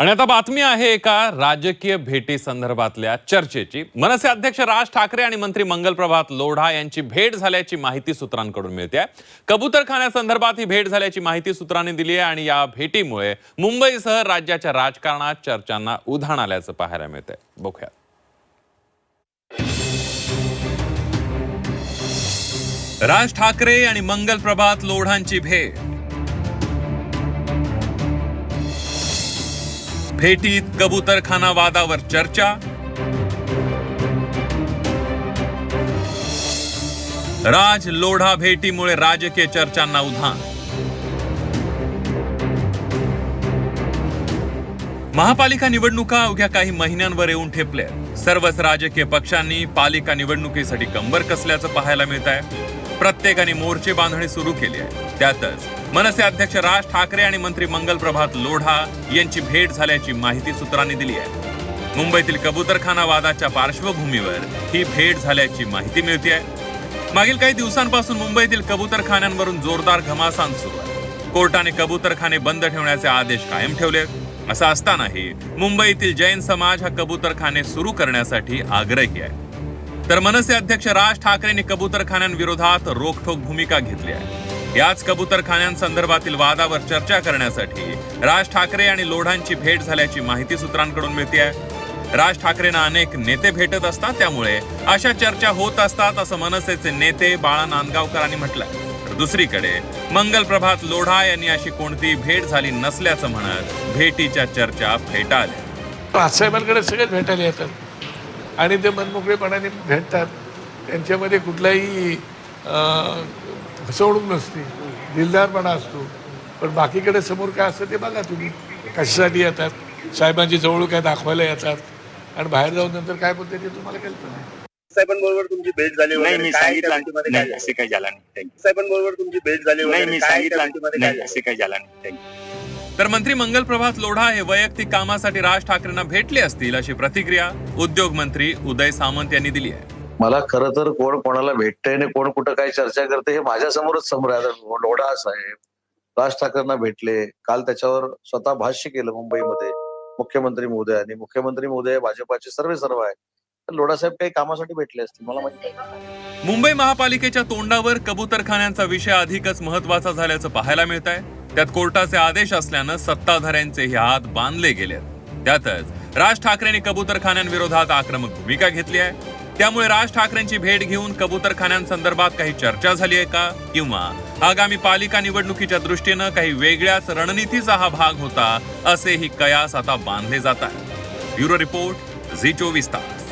आणि आता बातमी आहे एका राजकीय भेटी संदर्भातल्या चर्चेची. मनसे अध्यक्ष राज ठाकरे आणि मंत्री मंगलप्रभात लोढा यांची भेट झाल्याची माहिती सूत्रांकडून मिळते कबूतरखान्यासंदर्भात ही भेट झाल्याची माहिती सूत्रांनी दिली आहे आणि या भेटीमुळे मुंबईसह राज्याच्या राजकारणात चर्चांना उधाण आल्याचं पाहायला मिळतंय. बघूया. राज ठाकरे आणि मंगलप्रभात लोढांची भेट. भेटीत कबूतरखाना वादावर चर्चा. राज लोढा भेटीमुळे राजकीय चर्चांना उधाण. महापालिका निवडणुका अवघ्या काही महिन्यांवर येऊन ठेपल्या. सर्वच राजकीय पक्षांनी पालिका निवडणुकीसाठी कंबर कसल्याचं पाहायला मिळत आहे प्रत्येकाने मोर्चे बांधणी सुरू केली आहे. त्यातच मनसे अध्यक्ष राज ठाकरे आणि मंत्री मंगलप्रभात लोढा यांची भेट झाल्याची माहिती सूत्रांनी दिली आहे. मुंबईतील कबूतरखाना वादाच्या पार्श्वभूमीवर ही भेट झाल्याची माहिती मिळते आहे. मागील काही दिवसांपासून मुंबईतील कबूतरखान्यांवरून जोरदार घमासान सुरू आहे. कोर्टाने कबूतरखाने बंद ठेवण्याचे आदेश कायम ठेवले असं असतानाही मुंबईतील जैन समाज हा कबूतरखाने सुरू करण्यासाठी आग्रही आहे. तर मनसे अध्यक्ष राज ठाकरेंनी कबूतरखान्यांविरोधात रोखठोक भूमिका घेतली आहे. याच कबूतरखान्यांसंदर्भातील वादावर चर्चा करण्यासाठी राज ठाकरे आणि लोढांची भेट झाल्याची माहिती सूत्रांकडून मिळते आहे. राज ठाकरेंना अनेक नेते भेटत असतात त्यामुळे अशा चर्चा होत असतात असं मनसेचे नेते बाळा नांदगावकरांनी म्हटलंय. दुसरीकडे दुसरीकडे मंगलप्रभात लोढा यांनी अशी कोणतीही भेट झाली नसल्याचं म्हणत भेटीच्या चर्चा फेटाळल्या. राजसाहेबांकडे सगळेच भेटायला येतात. आणि ते मनमोकळेपणाने भेटतात त्यांच्यामध्ये कुठलाही अं, फसवणूक नसते दिलदारपणा असतो पण बाकीकडे समोर काय असतं ते बघा तुम्ही कशासाठी येतात साहेबांची जवळ काय दाखवायला येतात आणि बाहेर जाऊन नंतर काय बोलते ते तुम्हाला कल्पना आहे साहेबांबरोबर तुमची भेट झाली नाही वगैरे. मी काय सांगितलं नाही झालं? असे काही झालं नाही. साहेबांबरोबर तुमची भेट झाली नाही वगैरे. मी सांगितलं नाही झालं? असे काही झालं नाही you. तर मंत्री मंगलप्रभात लोढा हे वैयक्तिक कामासाठी राज ठाकरेंना भेटले असतील अशी प्रतिक्रिया उद्योग मंत्री उदय सामंत यांनी दिली आहे. मला खरं तर कोण कोणाला भेटतंय आणि कोण कुठं काय चर्चा करते हे माझ्या समोरच समोर आहे. लोढा साहेब राज ठाकरेंना भेटले. काल त्याच्यावर स्वतः भाष्य केलं मुंबईमध्ये. मुख्यमंत्री महोदय आणि मुख्यमंत्री महोदय भाजपाचे सर्व सर्व आहे तर लोढा साहेब काही कामासाठी भेटले असतील मला माहिती. मुंबई महापालिकेच्या तोंडावर कबूतरखान्यांचा विषय अधिकच महत्त्वाचा झाल्याचं पाहायला मिळत आहे त्यात कोर्टाचे आदेश असल्यानं सत्ताधाऱ्यांचे हात बांधले गेले त्यातच राज ठाकरेंनी कबूतरखान्यांविरोधात आक्रमक भूमिका घेतली आहे. त्यामुळे राज ठाकरेंची भेट घेऊन कबूतरखान्यांसंदर्भात काही चर्चा झाली आहे का? किंवा आगामी पालिका निवडणुकीच्या दृष्टीनं काही वेगळ्याच रणनीतीचा हा भाग होता असेही कयास आता बांधले जात आहे ब्युरो रिपोर्ट झी चोवीस तास.